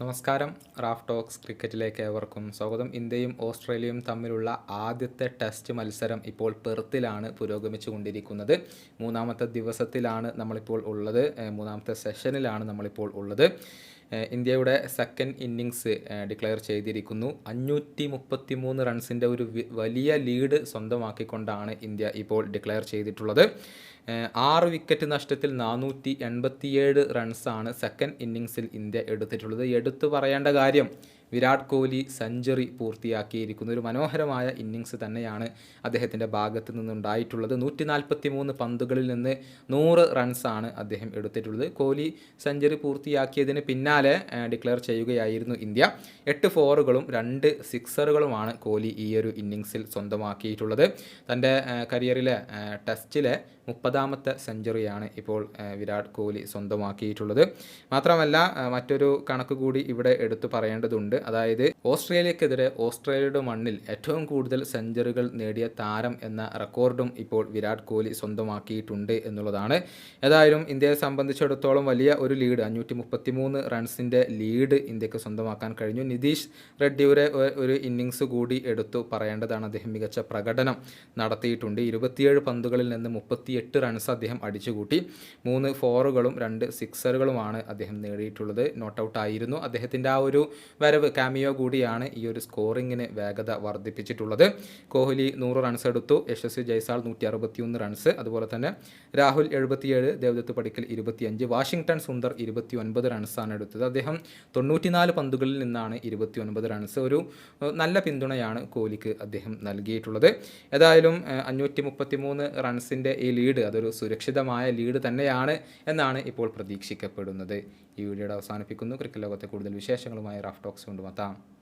നമസ്കാരം. Raf talks ക്രിക്കറ്റിലേക്ക് ഏവർക്കും സ്വാഗതം. ഇന്ത്യയും ഓസ്ട്രേലിയയും തമ്മിലുള്ള ആദ്യത്തെ ടെസ്റ്റ് മത്സരം ഇപ്പോൾ പെർത്തിലാണ് പുരോഗമിച്ചു കൊണ്ടിരിക്കുന്നത് മൂന്നാമത്തെ ദിവസത്തിലാണ് നമ്മളിപ്പോൾ ഉള്ളത്. മൂന്നാമത്തെ സെഷനിലാണ് നമ്മളിപ്പോൾ ഉള്ളത്. ഇന്ത്യയുടെ സെക്കൻഡ് ഇന്നിങ്സ് ഡിക്ലെയർ ചെയ്തിരിക്കുന്നു. അഞ്ഞൂറ്റി മുപ്പത്തി മൂന്ന് റൺസിന്റെ ഒരു വലിയ ലീഡ് സ്വന്തമാക്കിക്കൊണ്ടാണ് ഇന്ത്യ ഇപ്പോൾ ഡിക്ലെയർ ചെയ്തിട്ടുള്ളത്. ആറ് വിക്കറ്റ് നഷ്ടത്തിൽ നാനൂറ്റി എൺപത്തിയേഴ് റൺസാണ് സെക്കൻഡ് ഇന്നിങ്സിൽ ഇന്ത്യ എടുത്തിട്ടുള്ളത്. എടുത്തു പറയേണ്ട കാര്യം വിരാട് കോഹ്ലി സെഞ്ചുറി പൂർത്തിയാക്കിയിരിക്കുന്ന. ഒരു മനോഹരമായ ഇന്നിങ്സ് തന്നെയാണ് അദ്ദേഹത്തിന്റെ ഭാഗത്ത് നിന്നുണ്ടായിട്ടുള്ളത്. നൂറ്റി നാൽപ്പത്തി മൂന്ന് പന്തുകളിൽ നിന്ന് നൂറ് റൺസാണ് അദ്ദേഹം എടുത്തിട്ടുള്ളത്. കോഹ്ലി സെഞ്ചുറി പൂർത്തിയാക്കിയതിന് പിന്നാലെ ഡിക്ലെയർ ചെയ്യുകയായിരുന്നു ഇന്ത്യ. എട്ട് ഫോറുകളും രണ്ട് സിക്സറുകളുമാണ് കോഹ്ലി ഈ ഒരു ഇന്നിങ്സിൽ സ്വന്തമാക്കിയിട്ടുള്ളത്. തന്റെ കരിയറിലെ ടെസ്റ്റിലെ മുപ്പതാമത്തെ സെഞ്ചുറിയാണ് ഇപ്പോൾ വിരാട് കോഹ്ലി സ്വന്തമാക്കിയിട്ടുള്ളത്. മാത്രമല്ല മറ്റൊരു കണക്ക് കൂടി ഇവിടെ എടുത്തു പറയേണ്ടതുണ്ട്. അതായത് ഓസ്ട്രേലിയക്കെതിരെ ഓസ്ട്രേലിയയുടെ മണ്ണിൽ ഏറ്റവും കൂടുതൽ സെഞ്ചുറികൾ നേടിയ താരം എന്ന റെക്കോർഡും ഇപ്പോൾ വിരാട് കോഹ്ലി സ്വന്തമാക്കിയിട്ടുണ്ട് എന്നുള്ളതാണ്. ഏതായാലും ഇന്ത്യയെ സംബന്ധിച്ചിടത്തോളം വലിയ ഒരു ലീഡ് അഞ്ഞൂറ്റി മൂന്ന് റൺസിന്റെ ലീഡ് ഇന്ത്യയ്ക്ക് സ്വന്തമാക്കാൻ കഴിഞ്ഞു. നിതീഷ് റെഡ്ഡിയുടെ ഒരു ഇന്നിങ്സ് കൂടി എടുത്തു പറയേണ്ടതാണ് അദ്ദേഹം മികച്ച പ്രകടനം നടത്തിയിട്ടുണ്ട്. ഇരുപത്തിയേഴ് പന്തുകളിൽ നിന്ന് മുപ്പത്തിയെട്ട് റൺസ് അദ്ദേഹം അടിച്ചുകൂട്ടി. മൂന്ന് ഫോറുകളും രണ്ട് സിക്സറുകളുമാണ് അദ്ദേഹം നേടിയിട്ടുള്ളത്. നോട്ട് ഔട്ട് ആയിരുന്നു അദ്ദേഹത്തിന്റെ ആ ഒരു വരവ് കാമിയോ കൂടിയാണ് ഈ ഒരു സ്കോറിങ്ങിന് വേഗത വർദ്ധിപ്പിച്ചിട്ടുള്ളത്. കോഹ്ലി നൂറ് റൺസ് എടുത്തു. യശസ്വി ജയ്സാൾ നൂറ്റി അറുപത്തിയൊന്ന് റൺസ് അതുപോലെ തന്നെ രാഹുൽ എഴുപത്തിയേഴ് ദേവദത്ത് പടിക്കൽ ഇരുപത്തിയഞ്ച് വാഷിംഗ്ടൺ സുന്ദർ ഇരുപത്തി ഒൻപത് റൺസാണ് എടുത്തത്. അദ്ദേഹം തൊണ്ണൂറ്റിനാല് പന്തുകളിൽ നിന്നാണ് ഇരുപത്തി ഒൻപത് റൺസ് ഒരു നല്ല പിന്തുണയാണ് കോഹ്ലിക്ക് അദ്ദേഹം നൽകിയിട്ടുള്ളത്. ഏതായാലും അഞ്ഞൂറ്റി മുപ്പത്തി മൂന്ന് റൺസിന്റെ ഈ ലീഡ് അതൊരു സുരക്ഷിതമായ ലീഡ് തന്നെയാണ് എന്നാണ് ഇപ്പോൾ പ്രതീക്ഷിക്കപ്പെടുന്നത്. ഈ വീഡിയോയുടെ അവസാനിപ്പിക്കുന്നു. ക്രിക്കറ്റ് ലോകത്തെ കൂടുതൽ വിശേഷങ്ങളുമായി റാഫ് ടോക്സ് 今度また。